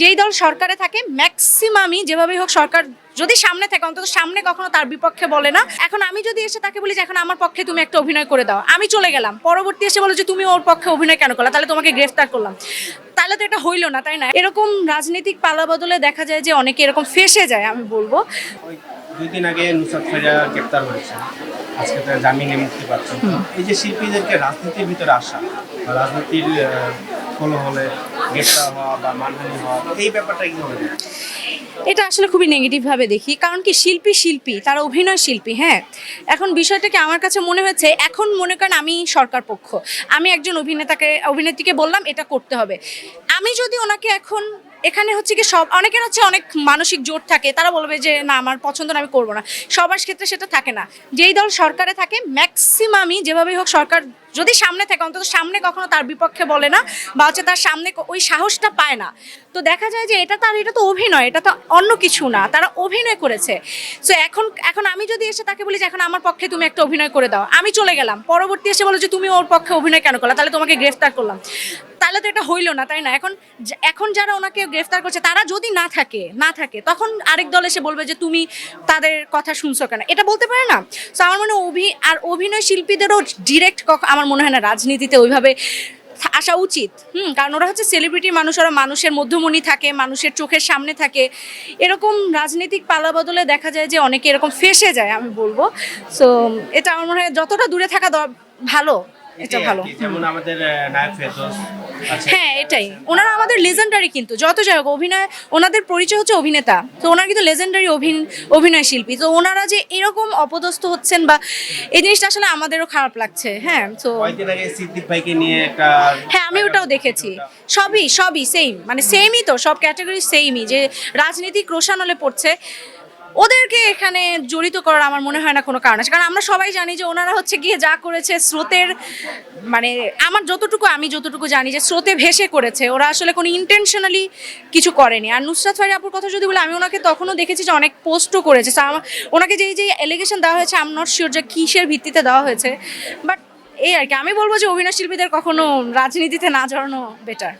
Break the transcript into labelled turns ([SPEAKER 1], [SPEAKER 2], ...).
[SPEAKER 1] যেই দল সরকারে থাকে ম্যাক্সিমামই যেভাবেই হোক সরকার যদি সামনে থাকে অন্তত সামনে কখনো তার বিপক্ষে বলে না। এখন আমি যদি এসে তাকে বলি যে এখন আমার পক্ষে তুমি একটা অভিনয় করে দাও। আমি চলে গেলাম। পরবর্তী এসে বলো যে তুমি ওর পক্ষে অভিনয় কেন করলা? তাহলে তোমাকে গ্রেফতার করলাম। তাহলে তো এটা হইল না তাই না? এরকম রাজনৈতিক পালা বদলে দেখা যায় যে অনেকে এরকম ফেসে যায় আমি বলব।
[SPEAKER 2] ওই দুই দিন আগে নুসরাত ফারিয়া গ্রেপ্তার হয়েছে। আজকে তারা জামিনে মুক্তি পাচ্ছে। এই যে শিল্পীদেরকে রাজনীতির ভিতরে আসা রাজনীতির ফলো হলে
[SPEAKER 1] এটা আসলে খুবই নেগেটিভভাবে দেখি। কারণ কি শিল্পী শিল্পী, তারা অভিনয় শিল্পী হ্যাঁ? এখন বিষয়টাকে আমার কাছে মনে হয়েছে, এখন মনে করেন আমি সরকার পক্ষ। আমি একজন অভিনেতাকে, অভিনেত্রীকে বললাম, এটা করতে হবে। আমি যদি ওনাকে এখন, এখানে হচ্ছে কি সব, অনেকের হচ্ছে অনেক মানসিক জোর থাকে, তারা বলবে যে, না, আমার পছন্দ না, আমি করব না। সবার ক্ষেত্রে সেটা থাকে না। যেই দল সরকারে থাকে ম্যাক্সিমামই যেভাবেই হোক সরকার যদি সামনে থাকে, অন্তত সামনে কখনো তার বিপক্ষে বলে না বা হচ্ছে তার সামনে ওই সাহসটা পায় না। তো দেখা যায় যে এটা তার, এটা তো অভিনয়, এটা তো অন্য কিছু না, তারা অভিনয় করেছে। সো এখন এখন আমি যদি এসে তাকে বলি যে এখন আমার পক্ষে তুমি একটা অভিনয় করে দাও, আমি চলে গেলাম। পরবর্তী এসে বলো যে তুমি ওর পক্ষে অভিনয় কেন করলা? তাহলে তোমাকে গ্রেফতার করলাম। তাহলে তো এটা হইল না, তাই না? এখন এখন যারা ওনাকে গ্রেফতার করছে, তারা যদি না থাকে না থাকে, তখন আরেক দল এসে বলবে যে তুমি তাদের কথা শুনছো কেন? এটা বলতে পারে না। তো আমার মনে অভি, আর অভিনয় শিল্পীদেরও ডিরেক্ট আমার মনে হয় না রাজনীতিতে ওইভাবে আসা উচিত। হুম কারণ ওরা হচ্ছে সেলিব্রিটি মানুষ ওরা মানুষের মধ্যমণি থাকে মানুষের চোখের সামনে থাকে। এরকম রাজনৈতিক পালা বদলে দেখা যায় যে অনেকে এরকম ফেসে যায় আমি বলব। সো এটা আমার মনে হয় যতটা দূরে থাকা ভালো এটা ভালো।
[SPEAKER 2] যেমন আমাদের নায়ক ফেরদৌস।
[SPEAKER 1] হ্যাঁ এটাই। ওনারা আমাদের লেজেন্ডারি কিন্তু। যত যাই হোক অভিনয় ওনাদের পরিচয় হচ্ছে অভিনেতা। তো ওনারা কিন্তু লেজেন্ডারি অভিনয় শিল্পী। তো ওনারা যে এরকম অপদস্থ হচ্ছেন বা এই জিনিসটা আসলে আমাদেরও খারাপ লাগছে। হ্যাঁ তো
[SPEAKER 2] কয়েকদিন আগে সিদ্দিক ভাইকে নিয়ে একটা
[SPEAKER 1] হ্যাঁ আমি ওটাও দেখেছি। সবই সবই সেম মানে সেমই তো সব ক্যাটাগরি সেমই যে রাজনীতিক রোশানলে পড়ছে ওদেরকে এখানে জড়িত করার আমার মনে হয় না কোনো কারণ আছে। কারণ আমরা সবাই জানি যে ওনারা হচ্ছে গিয়ে যা করেছে স্রোতের মানে আমার যতটুকু, আমি যতটুকু জানি যে স্রোতে ভেসে করেছে, ওরা আসলে কোনো ইন্টেনশনালি কিছু করেনি। আর নুসরাত ফারি আপুর কথা যদি বলি, আমি ওনাকে তখনও দেখেছি যে অনেক পোস্টও করেছে। ওনাকে যেই যেই এলিগেশন দেওয়া হয়েছে আম নট শিওর যে কিসের ভিত্তিতে দেওয়া হয়েছে। বাট এই আর কি, আমি বলব যে অভিনয় শিল্পীদের কখনো রাজনীতিতে না জড়ানো বেটার